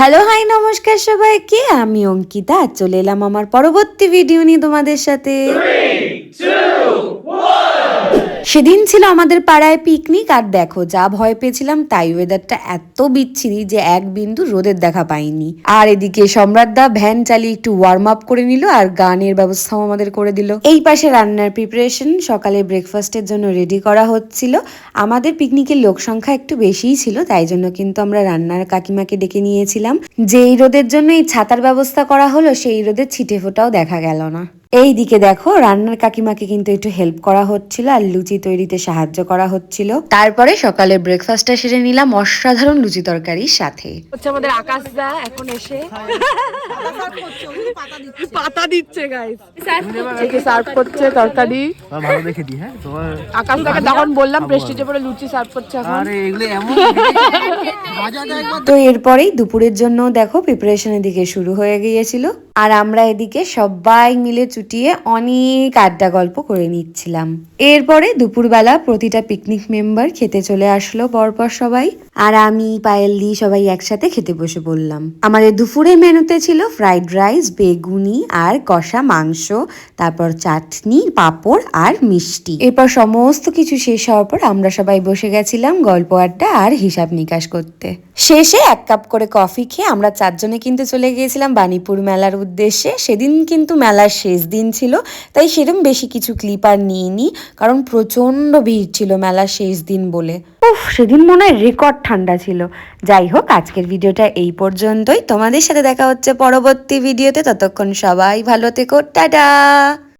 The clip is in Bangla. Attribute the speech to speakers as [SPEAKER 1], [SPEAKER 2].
[SPEAKER 1] হ্যালো হাই নমস্কার সবাইকে। আমি অঙ্কিতা চলে এলাম আমার পরবর্তী ভিডিও নিয়ে তোমাদের সাথে। সেদিন ছিল আমাদের পাড়ায় পিকনিক আর দেখো, যা ভয় পেয়েছিলাম তাই ওয়েদারটা এত বিচ্ছিরি যে এক বিন্দু রোদের দেখা পাইনি। আর এদিকে সম্রাট দা ভ্যান চালিয়ে একটু ওয়ার্ম আপ করে নিল আর গানের ব্যবস্থাও আমাদের করে দিল। এই পাশে রান্নার প্রিপারেশন সকালে ব্রেকফাস্টের জন্য রেডি করা হচ্ছিল। আমাদের পিকনিকের লোক সংখ্যা একটু বেশিই ছিল, তাই জন্য কিন্তু আমরা রান্নার কাকিমাকে ডেকে নিয়েছিলাম। যেই রোদের জন্য এই ছাতার ব্যবস্থা করা হলো, সেই রোদের ছিটে ফোটাও দেখা গেল না। এই দিকে দেখো রান্নার কাকিমাকে কিন্তু একটু হেল্প করা হচ্ছিল আর লুচি তৈরিতে সাহায্য করা হচ্ছিল। তারপরে সকালে ব্রেকফাস্টটা সেরে নিলাম অসাধারণ লুচি তরকারির সাথে।
[SPEAKER 2] হচ্ছে আমাদের আকাশ দা এখন এসে পাতা দিচ্ছে। গাইস সার্ভ করছে তরকারি।
[SPEAKER 3] তোমার ভালো দেখে দি হ্যাঁ? তোমার
[SPEAKER 2] আকাশ দাকে তখন বললাম প্রেস্টিজে পরে লুচি সার্ভ করছে এখন।
[SPEAKER 3] আরে এগুলো এমন
[SPEAKER 1] তো এরপরেই দুপুরের জন্য দেখো প্রিপারেশনের দিকে শুরু হয়ে গিয়েছিল। আর আমরা এদিকে সবাই মিলে চুটিয়ে অনেক আড্ডা গল্প করে নিচ্ছিলাম। এরপরে দুপুরবেলা প্রতিটা পিকনিক মেম্বার খেতে চলে আসলো পরপর সবাই। আর আমি পায়েল দি সবাই একসাথে খেতে বসে বললাম আমাদের দুপুরের মেনুতে ছিল ফ্রাইড রাইস বেগুনি আর কষা মাংস তারপর চাটনি পাঁপড় আর মিষ্টি। এরপর সমস্ত কিছু শেষ হওয়ার পর আমরা সবাই বসে গেছিলাম গল্প আড্ডা আর হিসাব নিকাশ করতে। শেষে এক কাপ করে কফি খেয়ে আমরা চারজনে কিন্তু চলে গিয়েছিলাম বাণীপুর মেলার উদ্দেশ্যে। সেদিন কিন্তু মেলার শেষ দিন ছিল তাই সেরকম বেশি কিছু ক্লিপ আর নিইনি কারণ প্রচণ্ড ভিড় ছিল মেলার শেষ দিন বলে। উফ সেদিন মনে হয় রেকর্ড ঠান্ডা ছিল। যাই হোক আজকের ভিডিওটা এই পর্যন্তই। তোমাদের সাথে দেখা হচ্ছে পরবর্তী ভিডিওতে। ততক্ষণ সবাই ভালো থেকো। টাটা!